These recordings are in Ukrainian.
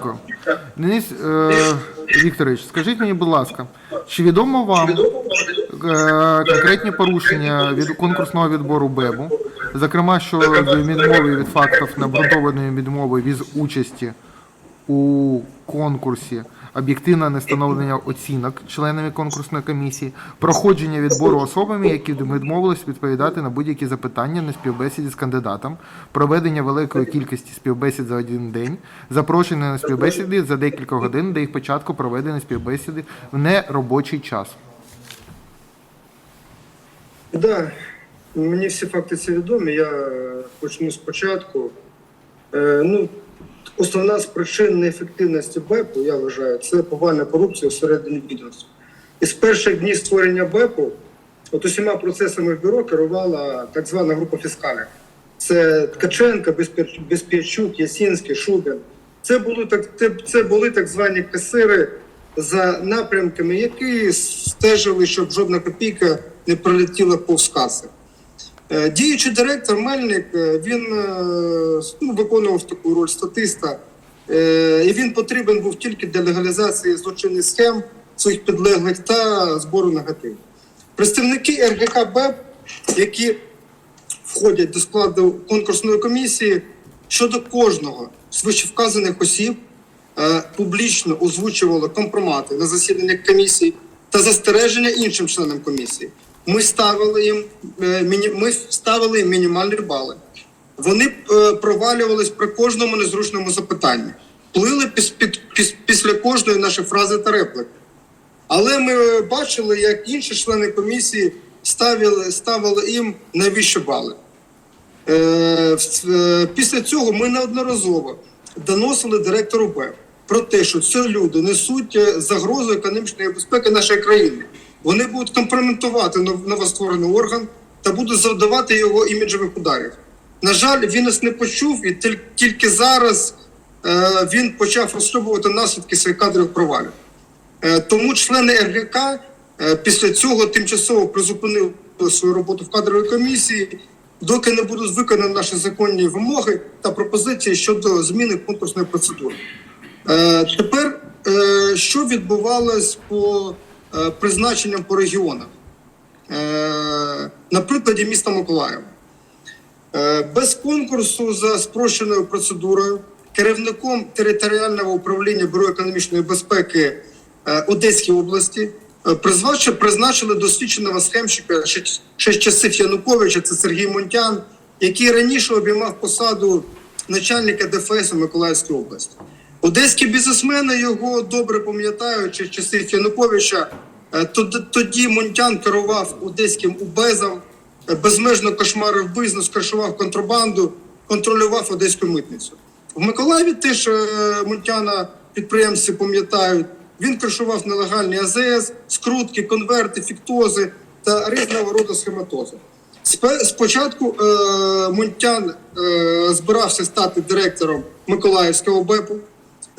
Дякую. Денис е, Вікторович, скажіть мені, будь ласка, чи відомо вам е, конкретні порушення від конкурсного відбору БЕБу, зокрема щодо відмови від фактів необґрунтованої відмови від участі у конкурсі, об'єктивне нестановлення оцінок членами конкурсної комісії, проходження відбору особами, які відмовились відповідати на будь-які запитання на співбесіді з кандидатом, проведення великої кількості співбесід за один день, запрошення на співбесіди за декілька годин до їх початку проведення співбесіди в неробочий час. Да, мені всі факти це відомі. Я почну спочатку. Е, ну, основна з причин неефективності БЕПу, я вважаю, це повальна корупція всередині відомства. І з перших днів створення БЕПу, от усіма процесами в бюро керувала так звана група фіскалів. Це Ткаченко, Безпірчук, Ясінський, Шубін. Це були так, це були так звані касири за напрямками, які стежили, щоб жодна копійка не пролетіла повз каси. Е, Діючий директор Мельник е, він е, ну, виконував таку роль статиста, і він потрібен був тільки для легалізації злочинних схем своїх підлеглих та збору негативу. Представники РГК БЕП, які входять до складу конкурсної комісії, щодо кожного з вищевказаних осіб публічно озвучували компромати на засіданнях комісії та застереження іншим членам комісії. Ми ставили їм е, ми ставили їм мінімальні бали. Вони е, провалювались при кожному незручному запитанні, плили після кожної нашої фрази та реплики. Але ми бачили, як інші члени комісії ставили, ставили їм найвищі бали. Е, Після цього ми неодноразово доносили директору БЕП про те, що ці люди несуть загрозу економічної безпеки нашої країни. Вони будуть компрометувати нов- новостворений орган та будуть завдавати його іміджових ударів. На жаль, він нас не почув, і тільки зараз е, він почав розслідувати наслідки своїх кадрових провалів. Е, Тому члени РГК е, після цього тимчасово призупинили свою роботу в кадровій комісії, доки не будуть виконані наші законні вимоги та пропозиції щодо зміни конкурсної процедури. Е, Тепер е, що відбувалось по призначенням по регіонах? Е, На прикладі міста Миколаєва. Е, Без конкурсу за спрощеною процедурою керівником територіального управління Бюро економічної безпеки е, Одеської області е, призначили, досвідченого схемщика ще, з часів Януковича, це Сергій Монтян, який раніше обіймав посаду начальника ДФС у Миколаївській області. Одеські бізнесмени його добре пам'ятають з часів Януковича. Е, Тоді Монтян керував одеським УБЕЗом, е, безмежно кошмарив бізнес, кришував контрабанду, контролював одеську митницю. В Миколаєві теж е, Монтяна підприємці пам'ятають. Він кришував нелегальні АЗС, скрутки, конверти, фіктози та різного роду схематози. Спочатку Монтян збирався стати директором Миколаївського БЕПу.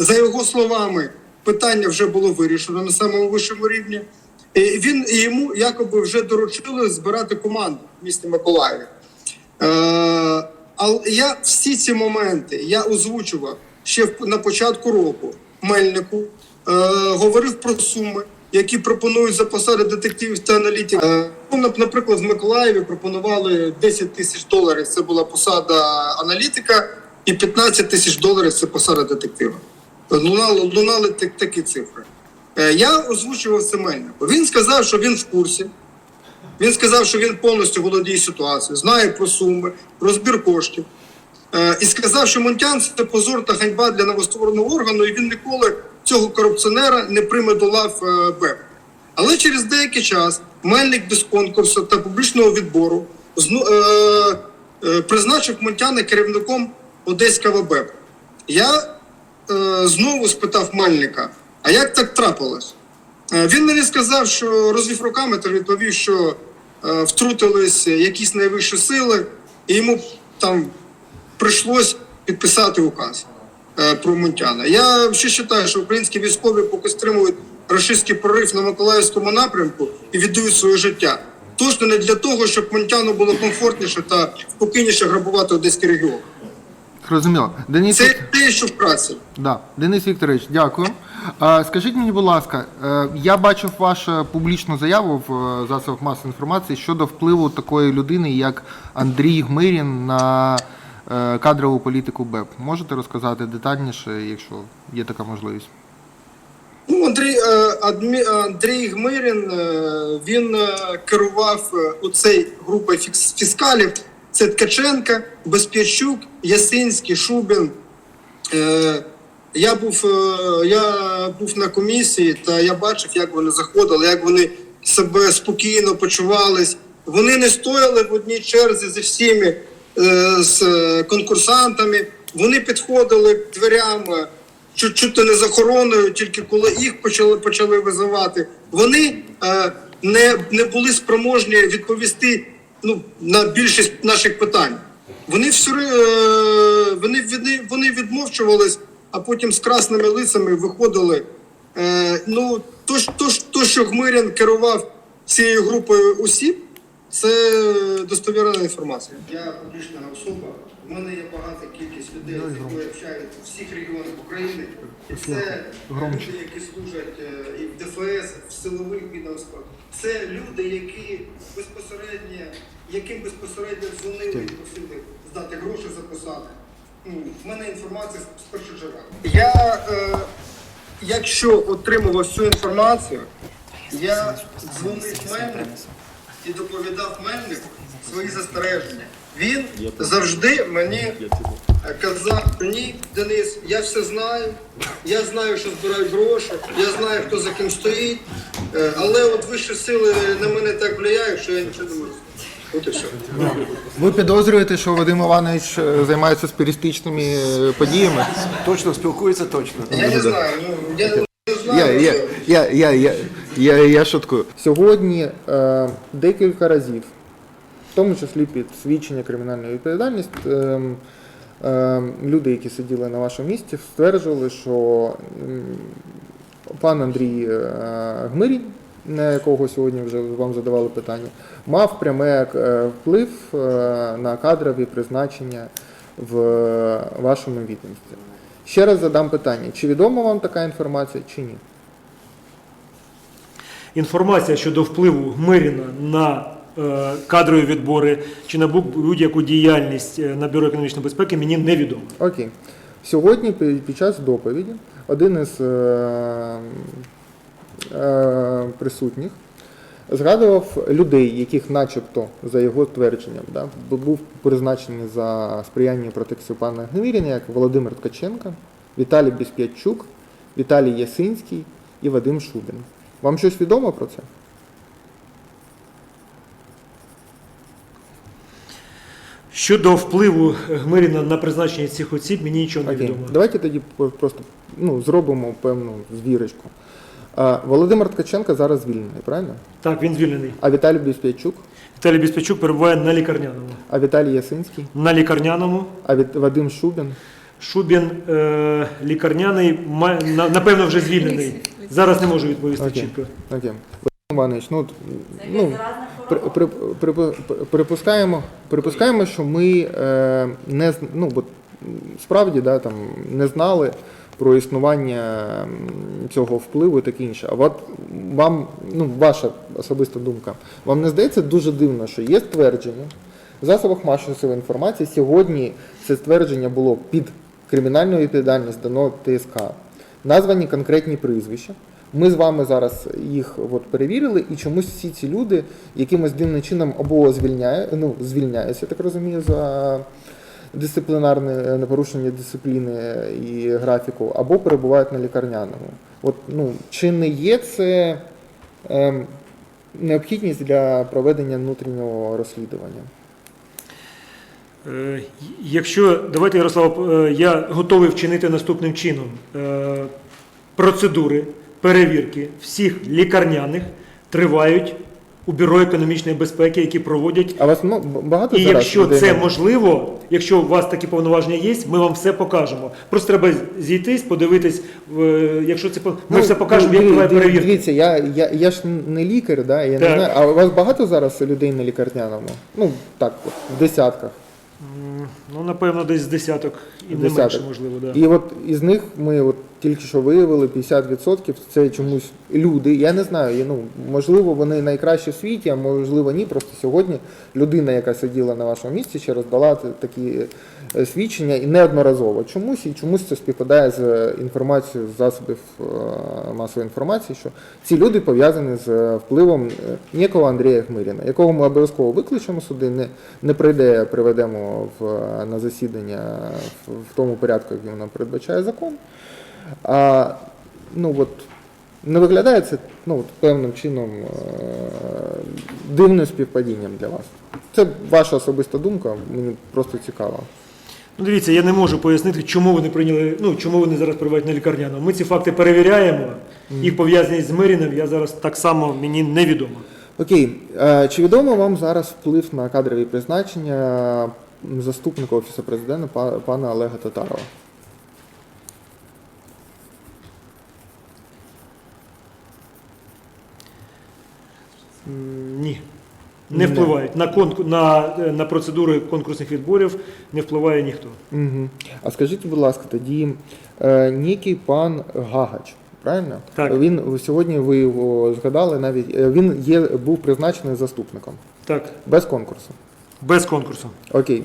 За його словами, питання вже було вирішено на самому вищому рівні. І він йому якоби вже доручили збирати команду в місті Миколаєві. Е, але я всі ці моменти я озвучував ще на початку року Мельнику, е, говорив про суми, які пропонують за посади детективів та аналітиків. Е, ну, наприклад, в Миколаєві пропонували 10 тисяч доларів. Це була посада аналітика, і 15 тисяч доларів це посада детектива. Лунали, лунали так- такі цифри. Е, Я озвучував це Мельнику. Він сказав, що він в курсі. Він сказав, що він повністю володіє ситуацією, знає про суми, про збір коштів. Е, і сказав, що Монтян це позор та ганьба для новоствореного органу, і він ніколи цього корупціонера не прийме до лав е, БЕП. Але через деякий час Мельник без конкурсу та публічного відбору призначив Монтяна керівником Одеського БЕП. Я знову спитав Мельника, а як так трапилось? Е, Він мені сказав, що розвів руками та відповів, що е, втрутились якісь найвищі сили, і йому там прийшлось підписати указ е, про Мунтяна. Я ще вважаю, що українські військові поки стримують рашистський прорив на Миколаївському напрямку і віддають своє життя. Точно не для того, щоб Мунтяну було комфортніше та спокійніше грабувати Одеський регіон. Зрозуміло. Денис, Це те, що вкратце. да. Денис Вікторович, дякую. Е, Скажіть мені, будь ласка, е, я бачив вашу публічну заяву в е, засобах масової інформації щодо впливу такої людини, як Андрій Гмирін на е, кадрову політику БЕП. Можете розказати детальніше, якщо є така можливість? Ну, Андрій, е, адмі, Андрій Гмирін, е, він е, керував оцей групою фіскалів. Це Ткаченка, Безп'ячук, Ясинський, Шубін. Е, Я був, е, я був на комісії, та я бачив, як вони заходили, як вони себе спокійно почувались. Вони не стояли в одній черзі зі всіми е, з конкурсантами. Вони підходили к дверям чуть чуть не з охороною, тільки коли їх почали почали визивати. Вони не, не були спроможні відповісти ну, на більшість наших питань. Вони все е, вони, вони, вони відмовчувались, а потім з красними лицями виходили. Е, ну, то, то, то, що Гмирян керував цією групою осіб, це достовірна інформація. Я публічна особа. У мене є багата кількість людей, з якою я общаюся в всіх регіонах України. І це Громче. люди, які служать е, і в ДФС, в силових відомствах. Це люди, які безпосередньо, яким безпосередньо дзвонили і просили здати гроші за посади. Ну, в мене інформація з першого джерела. Я, е, якщо отримував цю інформацію, я дзвонив Мельнику і доповідав Мельнику свої застереження. Він завжди мені казав, ні, Денис, я все знаю, я знаю, що збирають гроші, я знаю, хто за ким стоїть, е, але от вищі сили на мене так впливають, що я нічого не можу. От і все. Ви підозрюєте, що Вадим Іванович е, займається спірістичними е, подіями? Точно спілкується, точно. Я не знаю, ну я не Я, знаю. я, що- я, я, я, я, я шуткую. Сьогодні е, декілька разів, в тому числі під свідчення кримінальної відповідальності, е, е, люди, які сиділи на вашому місці, стверджували, що пан Андрій е, Гмирій, на якого сьогодні вже вам задавали питання, мав пряме е, вплив е, на кадрові призначення в вашому відомстві. Ще раз задам питання: чи відома вам така інформація, чи ні? Інформація щодо впливу Гмиріна на кадрові відбори чи на будь- будь-яку діяльність е, на бюро економічної безпеки мені невідомо. Окей. Сьогодні під час доповіді один із е, е, присутніх згадував людей, яких начебто, за його твердженням, да, був призначений за сприяння протекцію пана Гмиріна, як Володимир Ткаченко, Віталій Безп'ятчук, Віталій Ясинський і Вадим Шубін. Вам щось відомо про це? Щодо впливу Гмиріна на призначення цих осіб, мені нічого не Окей. відомо. Давайте тоді просто ну, зробимо певну звірочку. А, Володимир Ткаченко зараз звільнений, правильно? Так, він звільнений. А Віталій Безп'ятчук, Віталій Біспечук перебуває на лікарняному. а Віталій Ясинський, На лікарняному а Віт- Вадим Шубін. Шубін е, лікарняний, ма- на- напевно, вже звільнений. Зараз не можу відповісти Окей. чітко. Окей. Вадим Іванович, ну, от, ну при, при, при, при- припускаємо, припускаємо, що ми е, не ну, бо, справді да, там, не знали про існування цього впливу і таке інше. А от вам, ну, ваша особиста думка, вам не здається дуже дивно, що є ствердження в засобах масової інформації. Сьогодні це ствердження було під кримінальну відповідальність дано ТСК. Названі конкретні прізвища. Ми з вами зараз їх от перевірили, і чомусь всі ці люди якимось дивним чином або звільняє, ну, звільняються, так розумію, за дисциплінарне е, непорушення дисципліни і графіку, або перебувають на лікарняному. От, ну, чи не є це ем, необхідність для проведення внутрішнього розслідування? Е, Якщо давайте, Ярослав, е, я готовий вчинити наступним чином. Е, Процедури перевірки всіх лікарняних тривають у бюро економічної безпеки, які проводять. А вас ну, багато І зараз якщо людей це можливо, якщо у вас такі повноваження є, ми вам все покажемо. Просто треба зійтись, подивитись, е, якщо це по- ми все покажемо, як диві- триває диві- перевірка. Дивіться, я, я, я ж не лікар, да, я не Так. знаю. А у вас багато зараз людей на лікарняному? Ну, так, от, в десятках. Ну, напевно, десь з десяток і не менше, можливо, да. І от із них ми от тільки що виявили 50% це чомусь люди. Я не знаю, ну можливо, вони найкращі в світі, а можливо ні. Просто сьогодні людина, яка сиділа на вашому місці, ще раз дала такі е, свідчення і неодноразово чомусь, і чомусь це співпадає з е, інформацією з засобів е, масової інформації, що ці люди пов'язані з е, впливом е, ніякого Андрія Хмиріна, якого ми обов'язково викличемо сюди, не, не прийде, приведемо в, е, на засідання в, в тому порядку, який нам передбачає закон. А ну от не виглядає це ну, от, певним чином е, дивним співпадінням для вас. Це ваша особиста думка, мені просто цікаво. Ну, дивіться, я не можу пояснити, чому вони прийняли, ну чому вони зараз перебувають на лікарняному. Ми ці факти перевіряємо. Їх пов'язаність з Миріним, я зараз так само мені невідомо. Окей, е, чи відомо вам зараз вплив на кадрові призначення заступника Офісу президента пана Олега Татарова? Ні. Не впливають. На, конку... на, е, на процедури конкурсних відборів не впливає ніхто. Угу. А скажіть, будь ласка, тоді е, ніякий пан Гагач, правильно? Так. Він сьогодні ви його згадали навіть. е, Він є був призначений заступником Так, без конкурсу. Без конкурсу. Окей.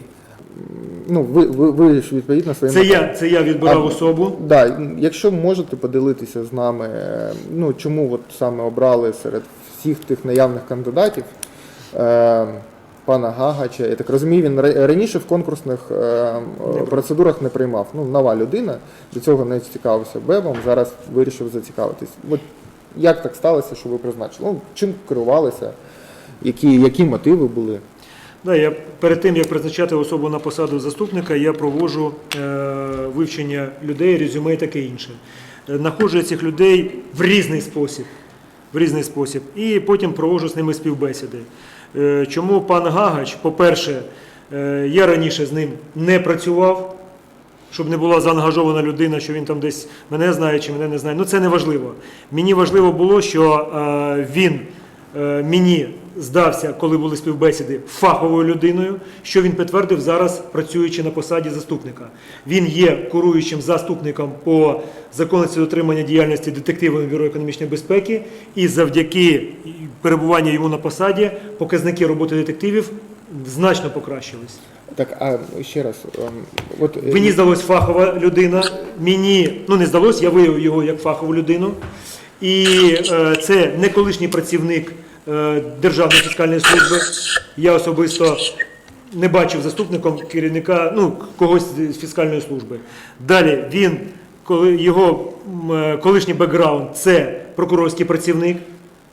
Ну, ви, ви, ви ж відповідно своїм. Це я, це я відбирав А, особу. Да, якщо можете поділитися з нами, е, ну чому от саме обрали серед всіх тих наявних кандидатів е, пана Гагача. Я так розумію, він раніше в конкурсних е, процедурах не приймав. Ну, нова людина, до цього не цікавився Бебом, зараз вирішив зацікавитись. От як так сталося, що ви призначили? Ну, чим керувалися? Які, які мотиви були? Да, я перед тим як призначати особу на посаду заступника, я проводжу е, вивчення людей, резюме і таке інше. Е, Находжу цих людей в різний спосіб. В різний спосіб. І потім проводжу з ними співбесіди. Е, чому пан Гагач, по-перше, е, я раніше з ним не працював, щоб не була заангажована людина, що він там десь мене знає чи мене не знає. Ну це не важливо. Мені важливо було, що е, він е, мені здався, коли були співбесіди, фаховою людиною, що він підтвердив зараз, працюючи на посаді заступника. Він є куруючим заступником по законності дотримання діяльності детективами Бюро економічної безпеки, і завдяки перебуванню йому на посаді показники роботи детективів значно покращились. Так, а ще раз, ем, от е, Мені здалось фахова людина. Мені ну не здалось, я виявив його як фахову людину. І е, це не колишній працівник Державної фіскальної служби. Я особисто не бачив заступником керівника, ну когось з фіскальної служби. Далі він, його е, колишній бекграунд це прокурорський працівник,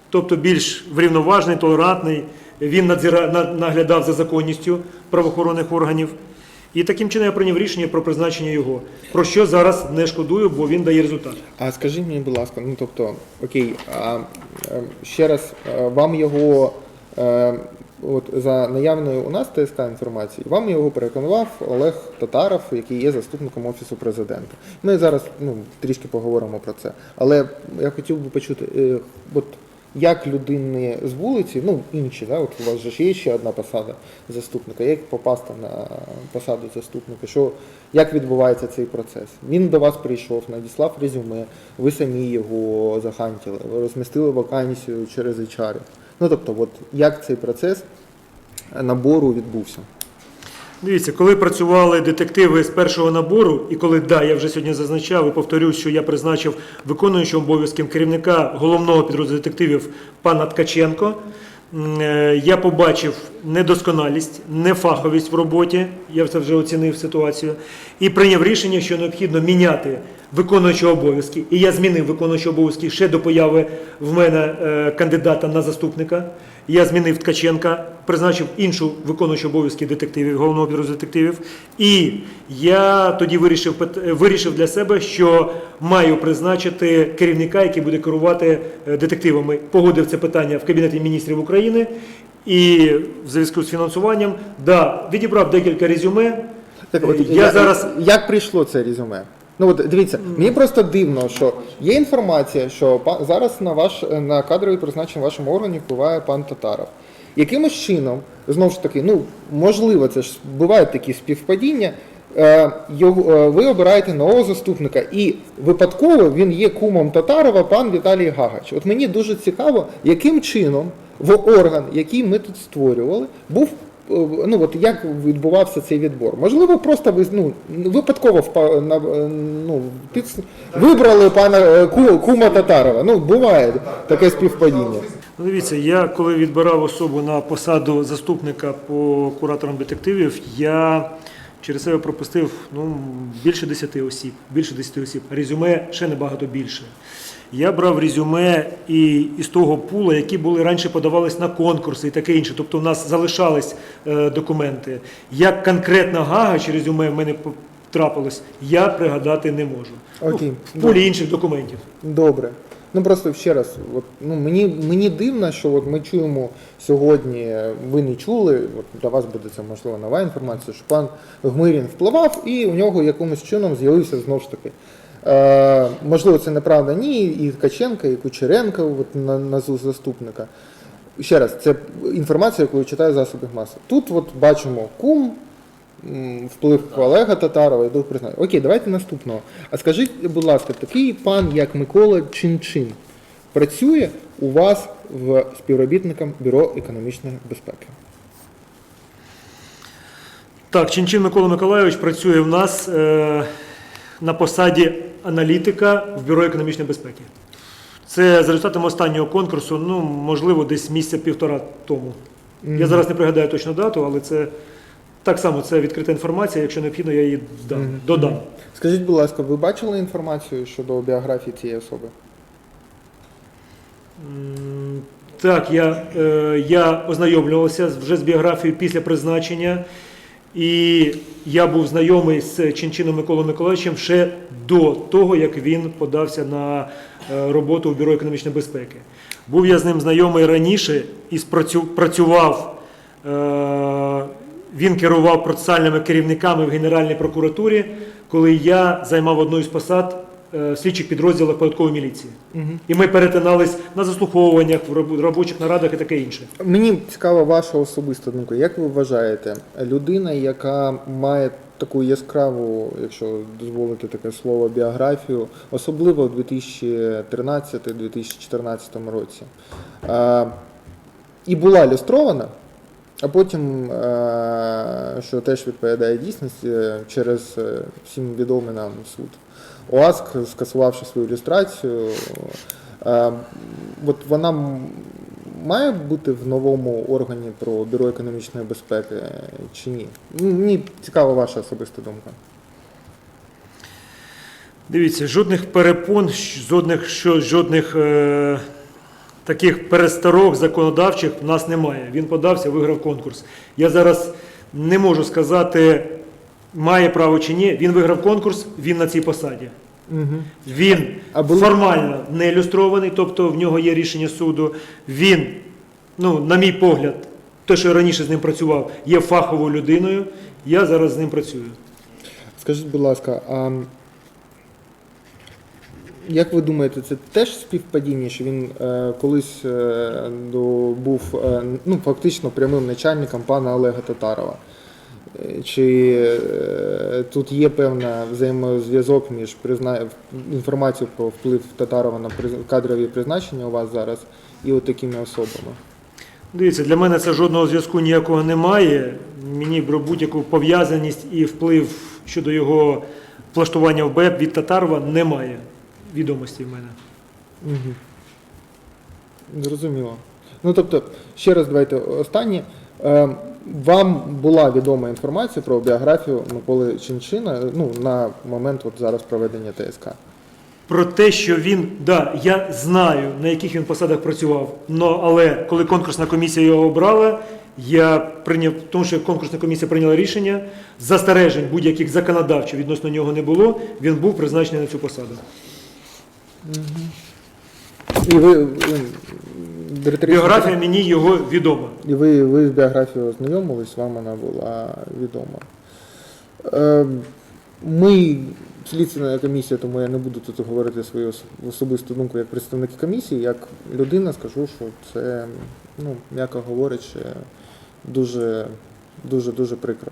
тобто більш врівноважений, толерантний. Він надзира, наглядав за законністю правоохоронних органів. І таким чином я прийняв рішення про призначення його. Про що зараз не шкодую, бо він дає результат. А скажіть мені, будь ласка, ну тобто, окей, а е, ще раз, е, вам його е, от за наявною у нас ТСК інформації, вам його переконував Олег Татаров, який є заступником офісу президента. Ми зараз ну трішки поговоримо про це. Але я хотів би почути, е, от як людини з вулиці, ну інші, да, от у вас же є ще одна посада заступника, як попасти на посаду заступника, що, як відбувається цей процес? Він до вас прийшов, надіслав резюме, ви самі його захантили, ви розмістили вакансію через HR. Ну тобто, от як цей процес набору відбувся? Дивіться, коли працювали детективи з першого набору, і коли да, я вже сьогодні зазначав і повторюю, що я призначив виконуючого обов'язком керівника головного підрозділу детективів пана Ткаченко. е, Я побачив недосконалість, нефаховість в роботі. Я це вже оцінив ситуацію і прийняв рішення, що необхідно міняти виконуючого обов'язки. І я змінив виконуючого обов'язки ще до появи в мене е, кандидата на заступника. Я змінив Ткаченка, призначив іншу виконуючу обов'язки детективів, головного підрозділу детективів. І я тоді вирішив, пит- вирішив для себе, що маю призначити керівника, який буде керувати е, детективами. Погодив це питання в Кабінеті міністрів України. І в зв'язку з фінансуванням да, відібрав декілька резюме. Так, от, Я зараз- як прийшло це резюме? Ну от дивіться, мені просто дивно, що є інформація, що зараз на ваш на кадровий призначення в вашому органі впливає пан Татаров. Якимось чином, знову ж таки, ну можливо, це ж бувають такі співпадіння. е, е, Ви обираєте нового заступника, і випадково він є кумом Татарова, пан Віталій Гагач. От мені дуже цікаво, яким чином в орган, який ми тут створювали, був е, ну от як відбувався цей відбор. Можливо, просто ви ну випадково впа- на е, ну під- вибрали пана е, ку- кума Татарова. Ну буває таке співпадіння. Ну, Дивіться, я коли відбирав особу на посаду заступника по кураторам детективів, я через себе пропустив ну, більше 10 осіб, більше 10 осіб. Резюме ще набагато більше. Я брав резюме і із того пула, які були раніше подавались на конкурси і таке інше. Тобто у нас залишались е, документи. Як конкретно Гагач резюме в мене трапилось, я пригадати не можу. Окей. Ну, в полі інших документів. Добре. Ну просто ще раз, от, ну, мені, мені дивно, що от ми чуємо сьогодні, ви не чули, от для вас буде це можливо нова інформація, що пан Гмирін впливав і у нього якимось чином з'явився знову ж таки. Е, можливо, це неправда ні, і Ткаченка, і Кучеренка от, на, на заступника. Ще раз, це інформація, яку я читаю в засобах маси. Тут от бачимо кум, вплив Олега Татарова і дух признання. Окей, давайте наступного. А скажіть, будь ласка, такий пан, як Микола Чинчин, працює у вас в співробітником Бюро економічної безпеки? Так, Чинчин Микола Миколайович працює в нас е, на посаді аналітика в Бюро економічної безпеки. Це за результатом останнього конкурсу, ну, можливо, десь місяця півтора тому. Я зараз не пригадаю точну дату, але це так само це відкрита інформація. Якщо необхідно, я її дам, Мгм. додам. Скажіть, будь ласка, ви бачили інформацію щодо біографії цієї особи? Так, я, е, я ознайомлювався вже з біографією після призначення, і я був знайомий з Чинчином Миколою Миколаївичем ще до того, як він подався на е, роботу в Бюро економічної безпеки. Був я з ним знайомий раніше і працював. Е, він керував процесуальними керівниками в Генеральній прокуратурі, коли я займав одну із посад слідчих підрозділах податкової міліції. І ми перетинались на заслуховуваннях, в робочих нарадах і таке інше. Мені цікава ваша особиста думка. Як ви вважаєте, людина, яка має таку яскраву, якщо дозволити таке слово, біографію, особливо в 2013-2014 році, е, і була люстрована, а потім, е, що теж відповідає дійсності, е, через е, всім відомий нам суд. ОАСК, скасувавши свою люстрацію, е, от вона має бути в новому органі про бюро економічної безпеки чи ні? Мені цікава ваша особиста думка. Дивіться, жодних перепон, жодних, що, жодних е, таких пересторог законодавчих в нас немає. Він подався, виграв конкурс. Я зараз не можу сказати, має право чи ні. Він виграв конкурс, він на цій посаді. Угу. Він були- формально не ілюстрований, тобто в нього є рішення суду. Він, ну, на мій погляд, те, що я раніше з ним працював, є фаховою людиною. Я зараз з ним працюю. Скажіть, будь ласка, а як ви думаєте, це теж співпадіння, що він е, колись е, до, був е, ну, фактично прямим начальником пана Олега Татарова? Е, Чи е, тут є певна взаємозв'язок між призна... інформацією про вплив Татарова на кадрові призначення у вас зараз і от такими особами? Дивіться, для мене це жодного зв'язку ніякого немає. Мені про будь-яку пов'язаність і вплив щодо його влаштування в БЕП від Татарова немає відомості в мене. Угу. Зрозуміло. Ну тобто, ще раз давайте останнє. Вам була відома інформація про біографію Миколи Чинчина ну, на момент от зараз проведення ТСК. Про те, що він, да, я знаю, на яких він посадах працював, но, але коли конкурсна комісія його обрала, я прийняв, тому що конкурсна комісія прийняла рішення, застережень будь-яких законодавчих відносно нього не було, він був призначений на цю посаду. І ви, ви, Біографія мені його відома. І ви, ви з біографією ознайомились, вам вона була відома. Е, Ми слідственна комісія, тому я не буду тут говорити свою ос- особисту думку як представник комісії, як людина скажу, що це, ну, м'яко говорячи, дуже, дуже, дуже прикро.